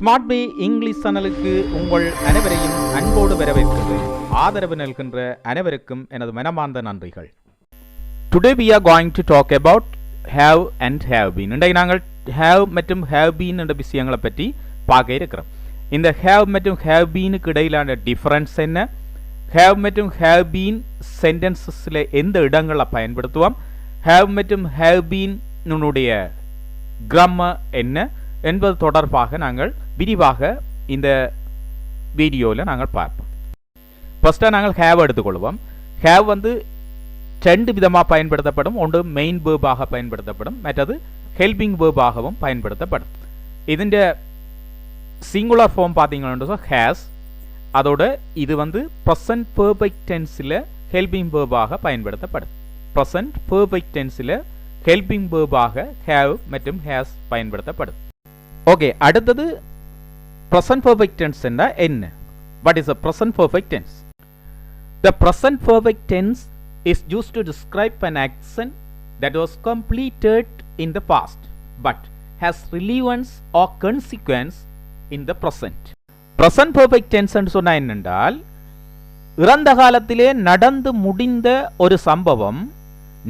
Smart Pay English சேனலுக்கு உங்கள் அனைவரையும் அன்போடு வரவேற்கிறது. ஆதரவு நல்கின்ற அனைவருக்கும் எனது மனமார்ந்த நன்றிகள். Today we are going to talk about have and have been இன்றைக்கு நாங்கள் ஹேவ் மற்றும் ஹேவ் பீன் என்ற விஷயங்களை பற்றி பார்க்க இருக்கிறோம். இந்த ஹேவ் மற்றும் ஹேவ் பீனுக்கு இடையிலான டிஃபரன்ஸ் என்ன? ஹேவ் மற்றும் ஹேவ் பீன் சென்டென்சஸில் எந்த இடங்களை பயன்படுத்துவோம்? ஹேவ் மற்றும் ஹேவ் been னுடைய கிராமர் என்ன? என்பது தொடர்பாக நாங்கள் விரிவாக இந்த வீடியோவில் நாங்கள் பார்ப்போம். ஃபஸ்ட்டாக நாங்கள் ஹேவ் எடுத்துக்கொள்வோம். ஹேவ் வந்து ரெண்டு விதமாக பயன்படுத்தப்படும் ஒன்று மெயின் வேர்பாக பயன்படுத்தப்படும் மற்றது ஹெல்பிங் வேர்பாகவும் பயன்படுத்தப்படும். இதிண்ட சிங்குலர் ஃபார்ம் பார்த்தீங்கன்னா ஹேஸ் அதோட இது வந்து ப்ரெசன்ட் பர்ஃபெக்ட் டென்ஸில் ஹெல்பிங் வேர்பாக பயன்படுத்தப்படும். ப்ரெசன்ட் பர்ஃபெக்ட் டென்ஸில் ஹெல்பிங் வேர்பாக ஹேவ் மற்றும் ஹேஸ் பயன்படுத்தப்படும். ஓகே அடுத்தது ப்ரெசன்ட் பெர்ஃபெக்ட் டென்ஸ் என்றால் என்ன what is a present perfect tense The present perfect tense is used to describe an action that was completed in the past but has relevance or consequence in the present. present perfect tense என்று சொன்னா என்னென்றால் இறந்த காலத்திலே நடந்து முடிந்த ஒரு சம்பவம்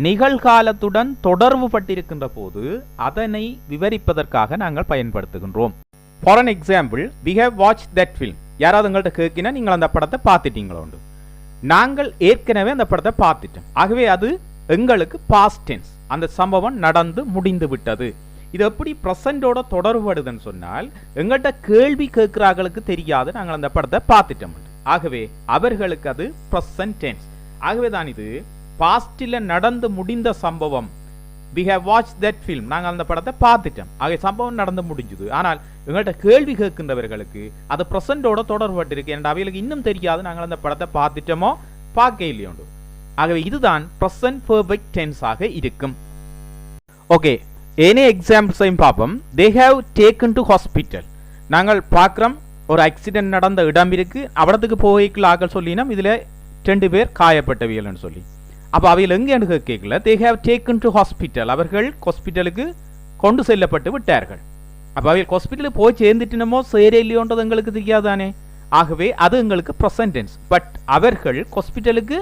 நிகழ்காலத்துடன் தொடர்பு பட்டிருக்கின்ற போது அதனை விவரிப்பதற்காக நாங்கள் பயன்படுத்துகின்றோம் for an example we have watch that film யாராவது உங்கள்கிட்ட கேட்கினா நீங்கள் அந்த படத்தை பார்த்துட்டீங்களோண்டு நாங்கள் ஏற்கனவே அந்த படத்தை பார்த்துட்டோம். ஆகவே அது எங்களுக்கு பாஸ்ட் டென்ஸ் அந்த சம்பவம் நடந்து முடிந்து விட்டது. இது எப்படி ப்ரெசண்டோட தொடர்படுதுன்னு சொன்னால் எங்கள்கிட்ட கேள்வி கேட்குறாங்களுக்கு தெரியாது நாங்கள் அந்த படத்தை பார்த்துட்டோம் ஆகவே அவர்களுக்கு அது ப்ரெசன்ட் டென்ஸ் ஆகவே தான் இது பாஸ்டில் நடந்து முடிந்த சம்பவம். We have watch that film நாங்கள் அந்த படத்தை பார்த்துட்டோம். ஆகிய சம்பவம் நடந்து முடிஞ்சுது. ஆனால் எங்கள்கிட்ட கேள்வி கேட்கின்றவர்களுக்கு அது ப்ரெசண்டோட தொடர்பட்டிருக்கு. என்ற அவைகளுக்கு இன்னும் தெரியாது. நாங்கள் அந்த படத்தை பார்த்துட்டோமோ? பார்க்க இல்லையோண்டு ஆகவே இதுதான் ப்ரெசன்ட் பெர்ஃபெக்ட் டென்ஸாக இருக்கும். ஓகே எனி எக்ஸாம்பிள்ஸையும் பார்ப்போம். They have taken to hospital நாங்கள் பார்க்குறோம் ஒரு ஆக்சிடென்ட் நடந்த இடம் இருக்கு. அவடத்துக்கு போய்க்குள்ள ஆக்கள் சொல்லினோம். இதில் ரெண்டு பேர் காயப்பட்டவியல்னு சொல்லி. அப்போ அவையில் எங்கேன்னு கேட்கல. They have taken to hospital அவர்கள் ஹாஸ்பிட்டலுக்கு கொண்டு செல்லப்பட்டு விட்டார்கள். அப்போ அவையில் ஹாஸ்பிட்டலுக்கு போய் சேர்ந்துட்டினமோ சேர இல்லையோன்றது எங்களுக்கு தெரியாதானே? ஆகவே அது எங்களுக்கு ப்ரெசன்டென்ஸ் பட் அவர்கள் ஹாஸ்பிட்டலுக்கு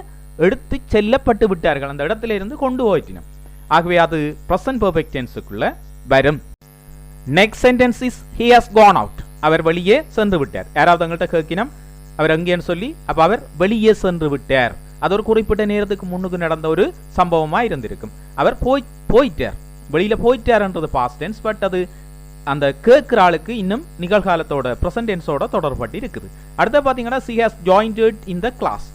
எடுத்து செல்லப்பட்டு விட்டார்கள். அந்த இடத்துல இருந்து கொண்டு போயிட்டினோம். ஆகவே அது ப்ரெசன்ட் பெர்ஃபெக்ட் டென்ஸுக்குள்ள வரும். Next sentence is he has gone out அவர் வெளியே சென்று விட்டார். யாராவது எங்கள்கிட்ட கேட்கினோம்? அவர் எங்கேன்னு சொல்லி அப்போ அவர் வெளியே சென்று விட்டார். அது ஒரு குறிப்பிட்ட நேரத்துக்கு முன்னுக்கு நடந்த ஒரு சம்பவமாக இருந்திருக்கும். அவர் போய் போயிட்டார். வெளியில் போயிட்டார்ன்றது பாஸ்ட் டென்ஸ் பட் அது அந்த கேட்குற ஆளுக்கு இன்னும் நிகழ்காலத்தோட ப்ரெசன்டென்ஸோட தொடர்பட்டு இருக்குது. அடுத்து பார்த்தீங்கன்னா she has joined in the class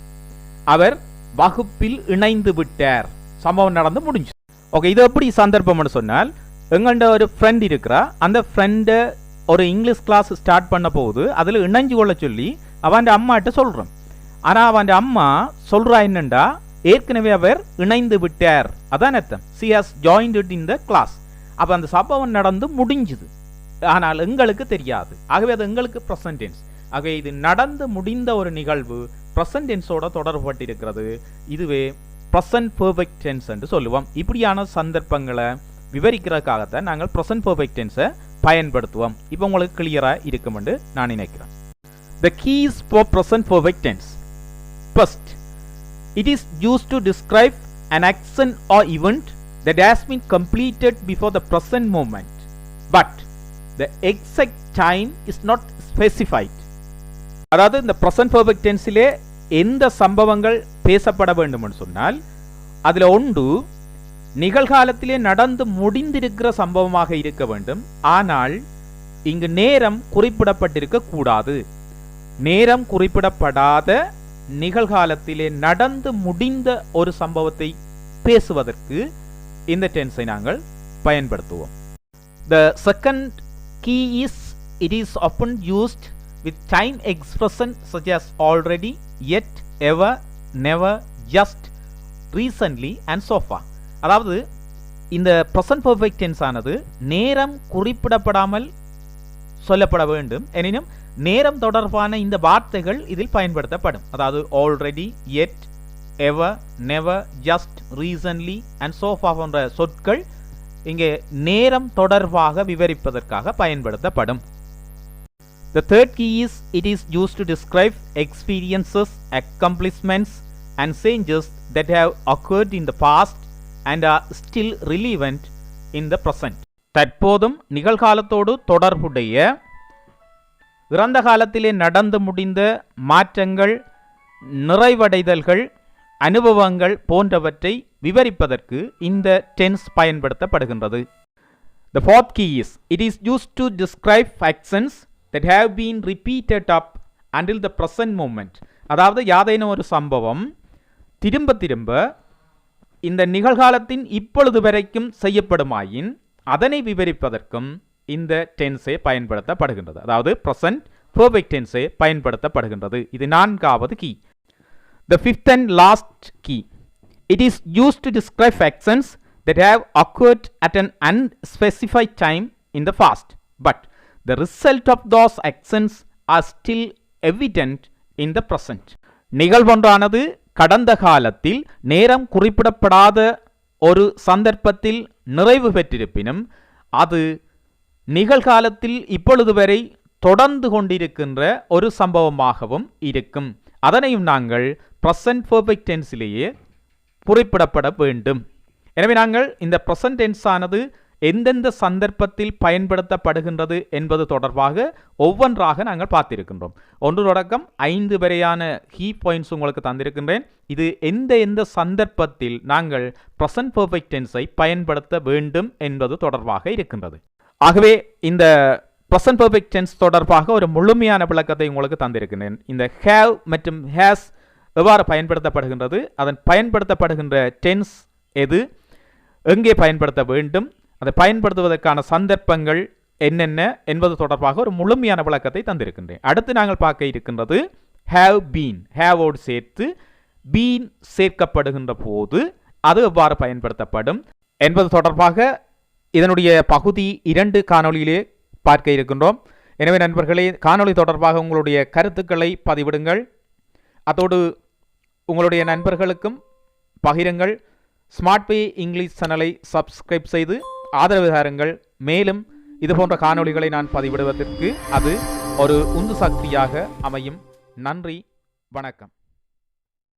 அவர் வகுப்பில் இணைந்து விட்டார். சம்பவம் நடந்து முடிஞ்சு. ஓகே இது எப்படி சந்தர்ப்பம்னு சொன்னால் எங்கள்ட ஒரு ஃப்ரெண்ட் இருக்கிறா அந்த ஃப்ரெண்டை ஒரு இங்கிலீஷ் கிளாஸ் ஸ்டார்ட் பண்ண போகுது அதில் இணைஞ்சு கொள்ள சொல்லி அவன் அம்மாட்ட சொல்கிறோம் ஆனால் அவன் அம்மா சொல்கிறா என்னண்டா? ஏற்கனவே அவர் இணைந்து விட்டார். அதான் அர்த்தம். She has joined in the class அப்போ அந்த சம்பவம் நடந்து முடிஞ்சுது. ஆனால் எங்களுக்கு தெரியாது. ஆகவே அது எங்களுக்கு ப்ரெசன்டென்ஸ் ஆகவே இது நடந்து முடிந்த ஒரு நிகழ்வு ப்ரெசன்டென்ஸோட தொடர்பட்டிருக்கிறது. இதுவே ப்ரெசன்ட் பெர்ஃபெக்ட் டென்ஸ் என்று சொல்லுவோம். இப்படியான சந்தர்ப்பங்களை விவரிக்கிறதுக்காகத்தான் நாங்கள் ப்ரெசன்ட் பெர்ஃபெக்ட் டென்ஸை பயன்படுத்துவோம். இப்போ உங்களுக்கு கிளியராக இருக்கும் என்று நான் நினைக்கிறேன். The keys for present perfect tense first it is used to describe an action or event that has been completed before the present moment. But the exact time is not specified. அதாவது இந்த present perfect டென்ஸிலே எந்த சம்பவங்கள் பேசப்பட வேண்டும் சொன்னால் அதில் ஒன்று நிகழ்காலத்திலே நடந்து முடிந்திருக்கிற சம்பவமாக இருக்க வேண்டும். ஆனால் இங்கு நேரம் குறிப்பிடப்பட்டிருக்க கூடாது நேரம் குறிப்பிடப்படாத நிகழ்காலத்திலே நடந்து முடிந்த ஒரு சம்பவத்தை பேசுவதற்கு இந்த டென்ஸை நாங்கள் பயன்படுத்துவோம். The second key is it is often used with time expression such as already, yet, ever, never, just, recently and so அதாவது இந்த ப்ரெசன்ட் பர்ஃபெக்ட் டென்ஸ் ஆனது நேரம் குறிப்பிடப்படாமல் சொல்லப்பட வேண்டும். எனினும் நேரம் தொடர்பான இந்த வார்த்தைகள் இதில் பயன்படுத்தப்படும் அதாவது already yet ever never just recently and so far போன்ற சொற்கள் இங்கே நேரம் தொடர்பாக விவரிப்பதற்காக பயன்படுத்தப்படும் the third key is it is used to describe experiences accomplishments and changes that have occurred in the past and are still relevant in the present தற்போதும் நிகழ்காலத்தோடு தொடர்புடைய இறந்த காலத்திலே நடந்து முடிந்த மாற்றங்கள் நிறைவடைதல்கள் அனுபவங்கள் போன்றவற்றை விவரிப்பதற்கு இந்த டென்ஸ் பயன்படுத்தப்படுகின்றது. The fourth key is it is used to describe actions that have been repeated up until the present moment அதாவது யாதேனும் ஒரு சம்பவம் திரும்ப திரும்ப இந்த நிகழ்காலத்தின் இப்பொழுது வரைக்கும் செய்யப்படுமாயின் அதனை விவரிப்பதற்கும் இந்த டென்ஸே பயன்படுத்தப்படுகின்றது அதாவது ப்ரெசன்ட் பர்ஃபெக்ட் டென்ஸே பயன்படுத்தப்படுகின்றது இது நான்காவது key the fifth and last key it is used to describe actions that have occurred at an unspecified time in the past, but the result of those actions are still evident in the present. நிகழ்வொன்றானது கடந்த காலத்தில் நேரம் குறிப்பிடப்படாத ஒரு சந்தர்ப்பத்தில் நிறைவு பெற்றிருப்பினும் அது நிகழ்காலத்தில் இப்பொழுது வரை தொடர்ந்து கொண்டிருக்கின்ற ஒரு சம்பவமாகவும் இருக்கும். அதனையும் நாங்கள் ப்ரெசன்ட் பர்ஃபெக்ட் டென்ஸிலேயே குறிப்பிடப்பட வேண்டும். எனவே நாங்கள் இந்த ப்ரெசன்ட் டென்ஸானது எந்தெந்த சந்தர்ப்பத்தில் பயன்படுத்தப்படுகின்றது என்பது தொடர்பாக ஒவ்வொன்றாக நாங்கள் பார்த்திருக்கின்றோம். ஒன்று தொடக்கம் ஐந்து வரையான ஹீ பாயிண்ட்ஸ் உங்களுக்கு தந்திருக்கின்றேன். இது எந்த எந்த சந்தர்ப்பத்தில் நாங்கள் ப்ரெசன்ட் பர்ஃபெக்ட் டென்ஸை பயன்படுத்த வேண்டும் என்பது தொடர்பாக இருக்கின்றது. ஆகவே இந்த ப்ரெசன்ட் பர்ஃபெக்ட் டென்ஸ் தொடர்பாக ஒரு முழுமையான விளக்கத்தை உங்களுக்கு தந்திருக்கின்றேன் இந்த ஹேவ் மற்றும் ஹேஸ் எவ்வாறு பயன்படுத்தப்படுகின்றது அதன் பயன்படுத்தப்படுகின்ற டென்ஸ் எது எங்கே பயன்படுத்த வேண்டும் அதை பயன்படுத்துவதற்கான சந்தர்ப்பங்கள் என்னென்ன என்பது தொடர்பாக ஒரு முழுமையான விளக்கத்தை தந்திருக்கின்றேன். அடுத்து நாங்கள் பார்க்க இருக்கின்றது ஹேவ் பீன் ஹேவோடு சேர்த்து பீன் சேர்க்கப்படுகின்ற போது அது எவ்வாறு பயன்படுத்தப்படும் என்பது தொடர்பாக இதனுடைய பகுதி இரண்டு காணொளியிலே பார்க்க இருக்கின்றோம். எனவே நண்பர்களே காணொளி தொடர்பாக உங்களுடைய கருத்துக்களை பதிவிடுங்கள். அதோடு உங்களுடைய நண்பர்களுக்கும் பகிருங்கள். ஸ்மார்ட் பே இங்கிலீஷ் சேனலை சப்ஸ்கிரைப் செய்து ஆதரவு தாருங்கள். மேலும் இது போன்ற காணொளிகளை நான் பதிவிடுவதற்கு அது ஒரு உந்து சக்தியாக அமையும். நன்றி வணக்கம்.